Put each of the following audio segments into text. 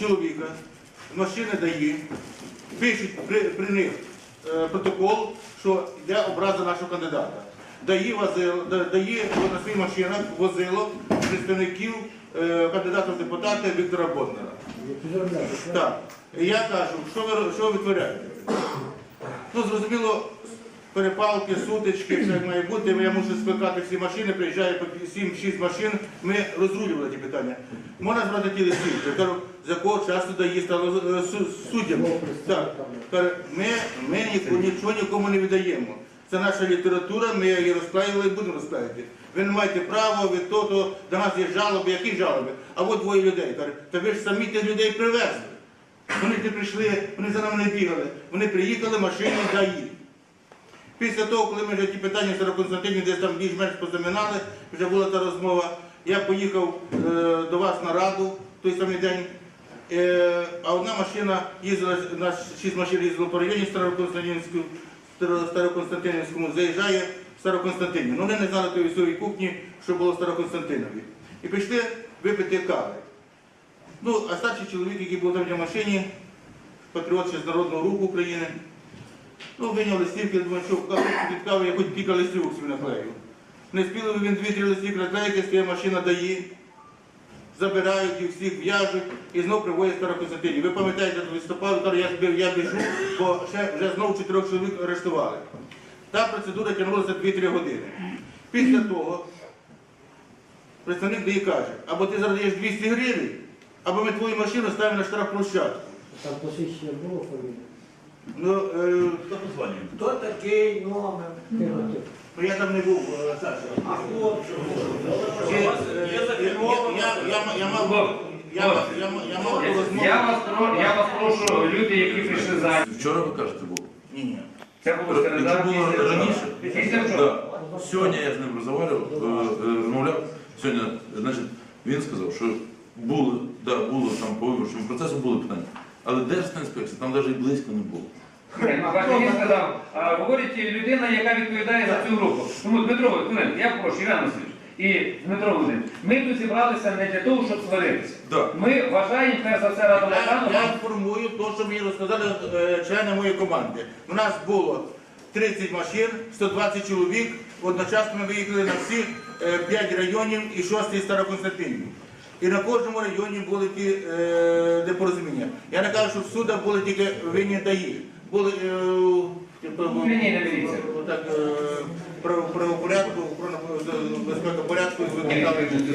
чоловіка, з машини дає, пишуть при, при них е, протокол, що йде образа нашого кандидата. Дає, возило, да- дає на своїх машинах возило представників е, кандидата в депутати Віктора Боднара. Так. Я кажу, що ви, що ви витворяєте? Ну, зрозуміло, перепалки, сутички, все як має бути. Я мушу спекати всі машини, приїжджає по 7-6 машин, ми розрулювали ті питання. Можна збирати ті листівки. Я кажу, з якого часу дає стало е, суддям. Так. Ми, ми нікому- нічого нікому не віддаємо. Це наша література, ми її розклеїли і будемо розклеїти. Ви не маєте права, ви то, то до нас є жалоби, які жалоби? А от двоє людей. Каже, та ви ж самі тих людей привезли. Вони не прийшли, вони за нами не бігали. Вони приїхали, машині даї. Після того, коли ми вже ті питання з Константинів десь там більш-менш позаминали, вже була та розмова, я поїхав е, до вас на раду той самий день. Е, а одна машина їздила, шість машин їздило по районі Староконстантинівському, Старо- Староконстантинівському, заїжджає в Староконстантинів. Ну вони не знали тої своєї кухні, що було в Староконстантинові. І пішли випити кави. Ну, а старший чоловік, який був там в машині, патріот ще з Народного руху України, ну, виняв листівки, думаю, що в каву каву я хоч кілька листівок собі наклею. Не спіли він дві-три листівки наклеїти, стоїть машина дає, забирають їх всіх, в'яжуть і знов привозять Староконстантинів. Ви пам'ятаєте, в листопаду, кажу, я, я біжу, бо ще вже знову чотирьох чоловік арештували. Та процедура тягнулася 2-3 години. Після того представник ДІ каже, або ти зараз даєш 200 гривень, або ми твою машину ставимо на штрафплощадку. Там посвідчення було фамілія? Ну, е, Хто позвонив? Хто такий номер? ну я там не був, е, Саша. А хлопче, я- мав вас, про- я вас прошу, люди, які прийшли за Вчора ви кажете було. Ні, ні. це було середа. Якщо було раніше, Після вчора. да. сьогодні я з ним розмовляв, е, е, розмовляв. Сьогодні, значить, він сказав, що були, да, було там по виборчому процесу були питання. Але Держспецінспекція там навіть і близько не було. Він сказав, говорить людина, яка відповідає за цю групу. Тому Дмитро, я прошу, Іван Васильович і Дмитро Володимирович, ми тут зібралися не для того, щоб сваритися. Да. Ми вважаємо, перш за все, Рада Я, Майдану, я інформую те, що мені розказали е, члени моєї команди. У нас було 30 машин, 120 чоловік. Одночасно ми виїхали на всі 5 районів і 6 Староконстантинів. І на кожному районі були ті е, непорозуміння. Я не кажу, що в судах були тільки винні даї. Були е, типу, Лінійна міліція. так, е, охорона порядку ні,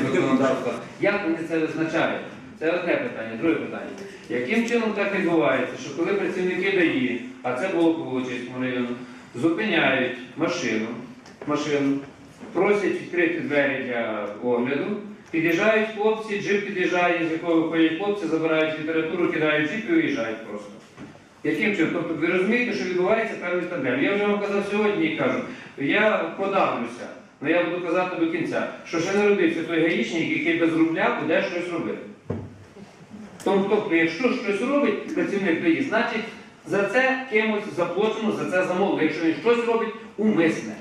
законодавства. Як вони це визначають? Це одне питання, друге питання. Яким чином так відбувається, що коли працівники ДАІ, а це було по Волочиському району, зупиняють машину, машину, просять відкрити двері для огляду, під'їжджають хлопці, джип під'їжджає, з якого виходять хлопці, забирають літературу, кидають джип і уїжджають просто. Яким чином? Тобто ви розумієте, що відбувається певний тандем. Я вже вам казав сьогодні і кажу, я подавлюся, але я буду казати до кінця, що ще не родився той гаїчник, який без рубля буде щось робити. Тобто, якщо щось робить працівник ДАІ, значить за це кимось заплачено, за це замовлено. Якщо він щось робить, умисне.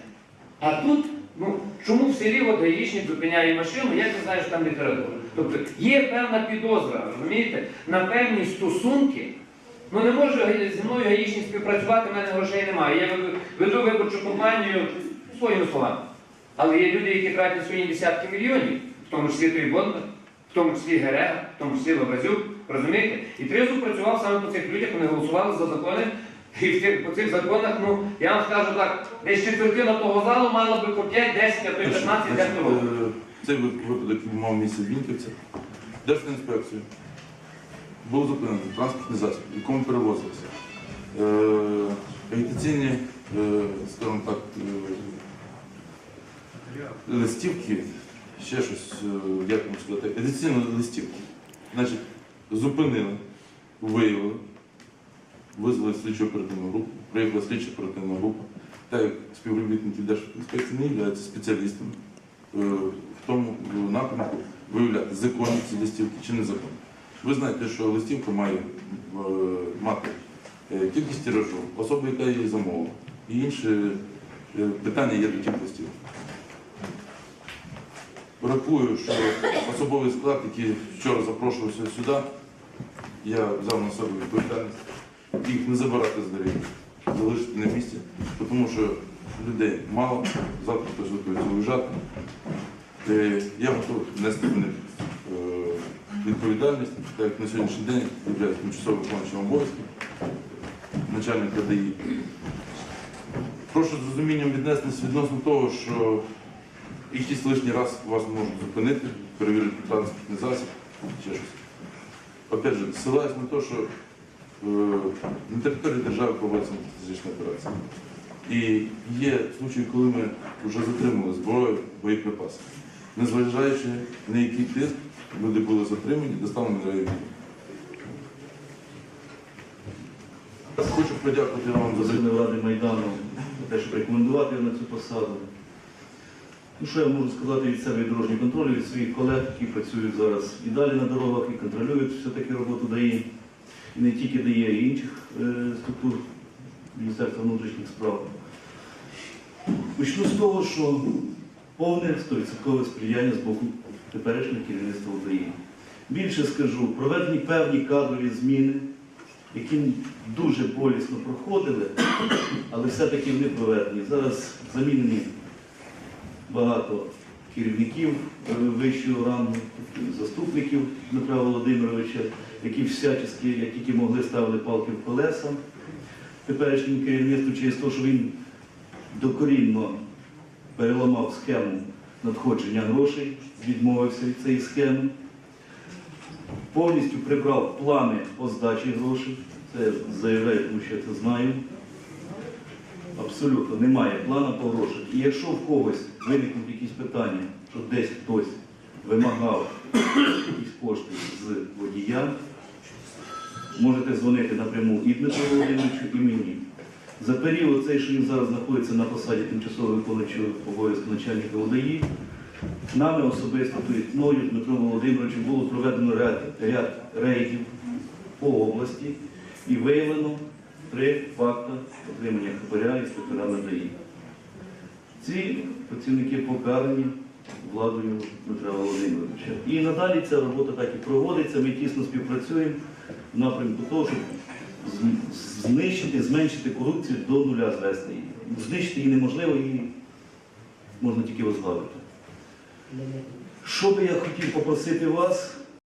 А тут, ну, чому в селі от гаїчник зупиняє машину, я не знаю, що там література. Тобто є певна підозра, розумієте, на певні стосунки. Ну не може га- зі мною гаїчник співпрацювати, в мене грошей немає. Я веду- виборчу компанію своїми словами. Але є люди, які тратять сьогодні десятки мільйонів, в тому числі той Бондар, в тому числі Герега, в тому числі Лобазюк, розумієте? І Тризу працював саме по цих людях, вони голосували за закони. І в цих, по цих законах, ну, я вам скажу так, десь четвертина того залу мала би по 5, 10, а то й 15 Значить, дехто років. е, Цей випадок мав місце в Вінківці. Держінспекцію був зупинений транспортний засіб, в якому перевозилися е, агітаційні, е, скажімо так, е, листівки, ще щось, як вам сказати, агітаційні листівки. Значить, зупинили, виявили, визвали слідчу оперативну групу, приїхала слідча оперативна група. Так як співробітники Держінспекції не є спеціалістами в тому напрямку виявляти законні ці листівки чи незаконні. Ви знаєте, що листівка має е, мати е, кількість тиражу, особу, яка її замовила, і інші е, питання є до тих листівок. Рахую, що особовий склад, який вчора запрошувався сюди, я взяв на себе відповідальність їх не забирати з доріг, залишити на місці, тому що людей мало, завтра хтось готується виїжджати. Е, Я готовий нести на них е, відповідальність, так як на сьогоднішній день є тимчасово виконуючим обов'язки начальника ДАІ. Прошу з розумінням віднестись відносно того, що якийсь лишній раз вас можуть зупинити, перевірити транспортний засіб, ще щось. Опять же, ссилаюсь на те, що е, на території держави проводиться антитерористична операція. І є случаї, коли ми вже затримали зброю, боєприпаси. Незважаючи на який тиск, люди були затримані, доставлені на райвідділ. Хочу подякувати вам за Верховної Ради Майдану за те, щоб рекомендувати на цю посаду. Ну, що я можу сказати від себе від дорожнього контролю, від своїх колег, які працюють зараз і далі на дорогах, і контролюють все-таки роботу ДАІ. І не тільки ДАІ, й інших е, структур Міністерства внутрішніх справ. Почну з того, що повне 100% сприяння з боку теперішнього керівництва ДАІ. Більше скажу, проведені певні кадрові зміни, які дуже болісно проходили, але все-таки вони проведені. Зараз замінені багато керівників е, вищого рангу, заступників Дмитра Володимировича, які всячески, як тільки могли, ставили палки в колеса теперішньому керівництву через те, що він докорінно переламав схему надходження грошей, відмовився від цієї схеми повністю прибрав плани по здачі грошей. Це заявляю, тому що я це знаю. Абсолютно немає плану по грошах. І якщо в когось виникнуть якісь питання, що десь хтось вимагав якісь кошти з водія, можете дзвонити напряму і Дмитру Володимировичу, і мені. За період цей, що він зараз знаходиться на посаді тимчасово виконуючого обов'язку начальника ОДАІ, Нами особисто, мною, Дмитром Володимировичем, було проведено ряд, ряд рейдів по області і виявлено три факти отримання хабаря інспекторами ДАІ. Ці працівники покарані владою Дмитра Володимировича. І надалі ця робота так і проводиться. Ми тісно співпрацюємо в напрямку того, щоб знищити, зменшити корупцію до нуля звести її. Знищити її неможливо, її можна тільки возглавити. Що би я хотів попросити вас,